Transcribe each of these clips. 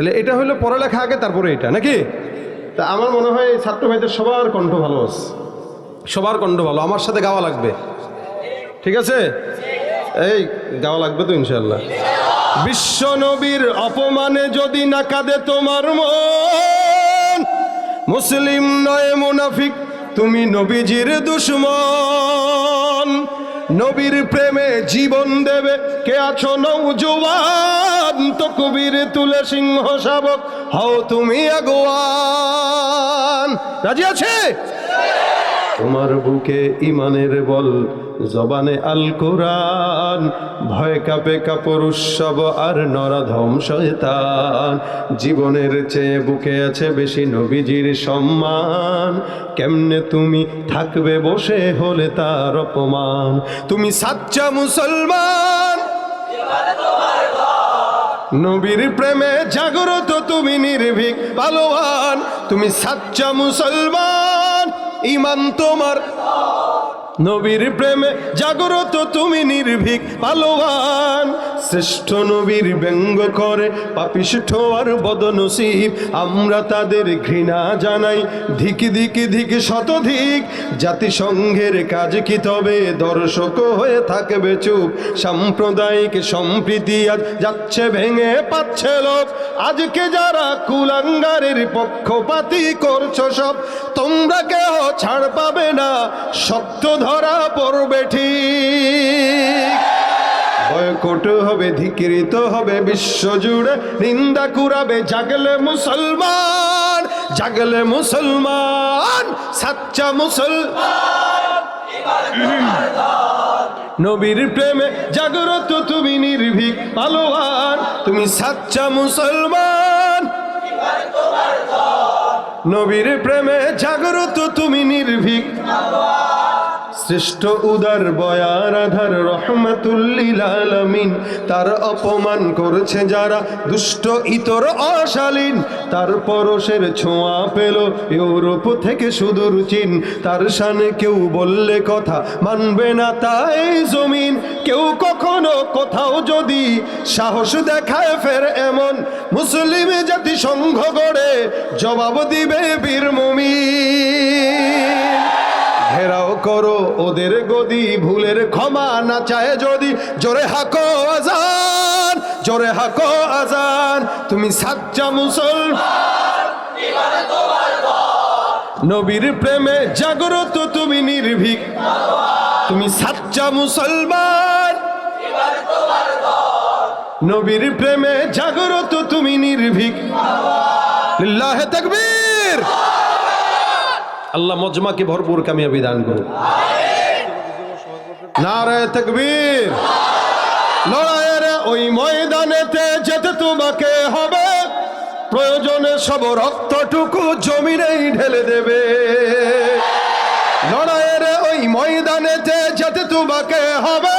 তাহলে এটা হলো পড়ালেখা আগে, তারপরে এটা, নাকি? তা আমার মনে হয় ছাত্র ভাইদের সবার কণ্ঠ ভালো আছে। সবার কণ্ঠ ভালো, আমার সাথে গাওয়া লাগবে। ঠিক আছে? এই, গাওয়া লাগবে তো ইনশাল্লাহ বিশ্ব নবীর অপমানে যদি না কাঁদে তোমার মন, মুসলিম নয় মুনাফিক, তুমি নবীজির দুশ্মন। নবীর প্রেমে জীবন দেবে। কে আছো নৌজওয়ান তো কবির তুলে সিংহ শাবক, হও তুমি আগুয়ান। রাজি আছে? তোমার বুকে ইমানের বল, জবানে আল কোরআন। ভয় কাপে উৎসব আর নরাধম শয়তান। জীবনের চেয়ে বুকে আছে বেশি নবীজির সম্মান। কেমনে তুমি থাকবে বসে হলে তার অপমান? তুমি সাচ্চা মুসলমান। নবীর প্রেমে জাগ্রত তুমি নির্ভীক পালোয়ান তুমি সাচ্চা মুসলমান। ইমান তোমার। নবীর প্রেমে জাগ্রত তুমি নির্ভীক পালোয়ান শ্রেষ্ঠ নবীর ব্যঙ্গ করে, পাপিষ্ঠ আর বদনসিব। আমরা তাদের ঘৃণা জানাই। ধিক ধিক ধিক শতধিক। জাতিসংঘের কাজ কি তবে? দর্শক হয়ে থাকবে চুপ। সাম্প্রদায়িক সম্প্রীতি আজ যাচ্ছে ভেঙে পাচ্ছে লোক আজকে যারা কুলাঙ্গারের পক্ষপাতি করছ সব, তোমরা কেহ ছাড় পাবে না। সত্য ধরা পড়বে ঠিক। বয়কট হবে, ধিকৃত হবে, বিশ্বজুড়ে নিন্দা কুরাবে। জাগলে মুসলমান জাগলে মুসলমান, সাচ্চা মুসলমান। নবীর প্রেমে জাগ্রত তুমি নির্ভীক, পালোয়ান। তুমি সাচ্চা মুসলমান। নবীর প্রেমে জাগ্রত তুমি নির্ভীক শ্রেষ্ঠ উদার বয়ার আধার রহমাতুল্লিল আলামিন। তার অপমান করছে যারা দুষ্ট, ইতর, অশালীন। তার পরশের ছোঁয়া পেল ইউরোপ থেকে সুদূর চীন। তার সানে কেউ বললে কথা মানবে না তাই জমিন। কেউ কখনো কোথাও যদি সাহস দেখায় ফের এমন মুসলিম জাতি সংঘ গড়ে, জবাব দিবে বীর মুমিন। ঘেরাও করো ওদের গদি, ভুলের ক্ষমা না চায় যদি। জোরে হাকো আজান, জোরে হাকো আজান। তুমি সাচ্চা মুসল নবীর প্রেমে জাগ্রত তুমি নির্ভীক। তুমি সাচ্চা মুসলমান, নবীর প্রেমে জাগ্রত তুমি নির্ভীক। লিল্লাহে তাকবীর। আল্লাহ মজমাকে ভরপুর কামিয়াবি দান করুন নারায় তকবীর। ওই ময়দানেতে যেতে তোমাকে হবে। প্রয়োজনে সব রক্তটুকু জমিনেই ঢেলে দেবে। লড়াইয়ের ওই ময়দানেতে যেতে তোমাকে হবে।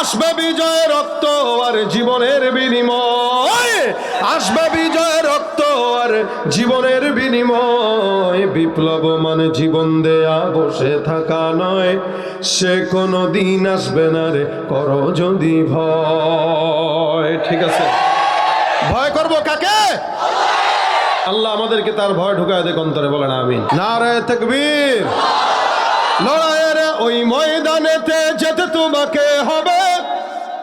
আসবে বিজয় রক্ত আর জীবনের বিনিময়। আসবে বিজয় রক্ত আর জীবনের বিনিময়। বিপ্লব মানে জীবন দেয়া, বসে থাকা নয়। সে কোনো দিন আসবে না রে, করো যদি ভয়। ঠিক আছে? ভয় করব কাকে? আল্লাহ আমাদেরকে তার ভয় ঢুকায় দেখ অন্তরে, বলেন আমিন। নারায় তকবীর। লড়াইয়ের ওই ময়দানেতে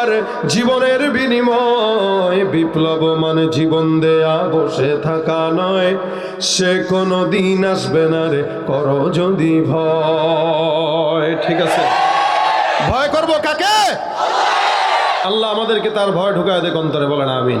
আর জীবনের বিনিময় বিপ্লব মানে জীবন দেয়া বসে থাকা নয়, সে কোনো দিন আসবে না রে, করো যদি ভয়। ঠিক আছে? ভয় করব কাকে? আল্লাহ আমাদেরকে তার ভয় ঢুকায় দেখ অন্তরে না আমিন।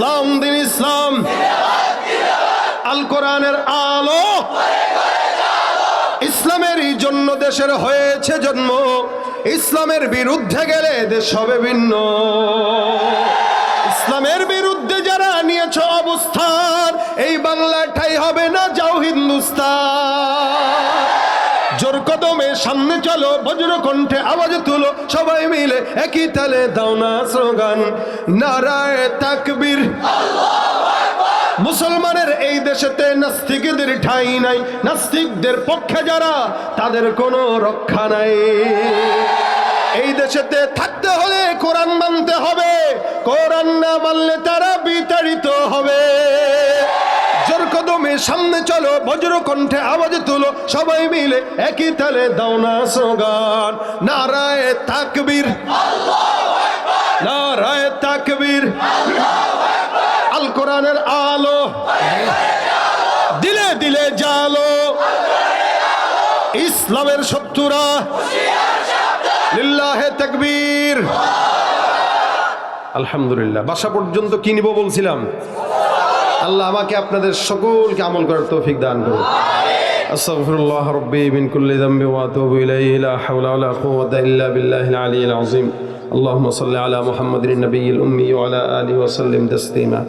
ইসলাম, দিন ইসলাম। আল কোরআনের আলো। ইসলামের জন্য দেশের হয়েছে জন্ম। ইসলামের বিরুদ্ধে গেলে দেশ হবে ভিন্ন। ইসলামের বিরুদ্ধে যারা কণ্ঠে আওয়াজ তুলো, সবাই মিলে একই তালে দাও না স্লোগান। নারায় তাকবীর। মুসলমানের এই দেশেতে নাস্তিকদের ঠাই নাই। নাস্তিকদের পক্ষে যারা, তাদের কোনো রক্ষা নাই। এই দেশেতে থাকতে হলে কোরআন মানতে হবে। কোরআন না মানলে তারা সামনে চলো, বজ্র কণ্ঠে আওয়াজ তুলো, সবাই মিলে একই তালে দাও না স্লোগান। নারায় তাকবীর। নারায় তাকবীর। আল কোরআনের আলো। দিলে দিলে জালো। ইসলামের শত্রুরা। লিল্লাহে তাকবীর। আলহামদুলিল্লাহ। বাসা পর্যন্ত কি নিব বলছিলাম? আল্লাহ আমাকে আপনাদের সকলকে আমল করার তৌফিক দান করুন أستغفر الله ربي من كل ذنب وأتوب إليه لا حول ولا قوة إلا بالله العلي العظيم اللهم صل على محمد النبي الأمي وعلى آله وسلم تسليما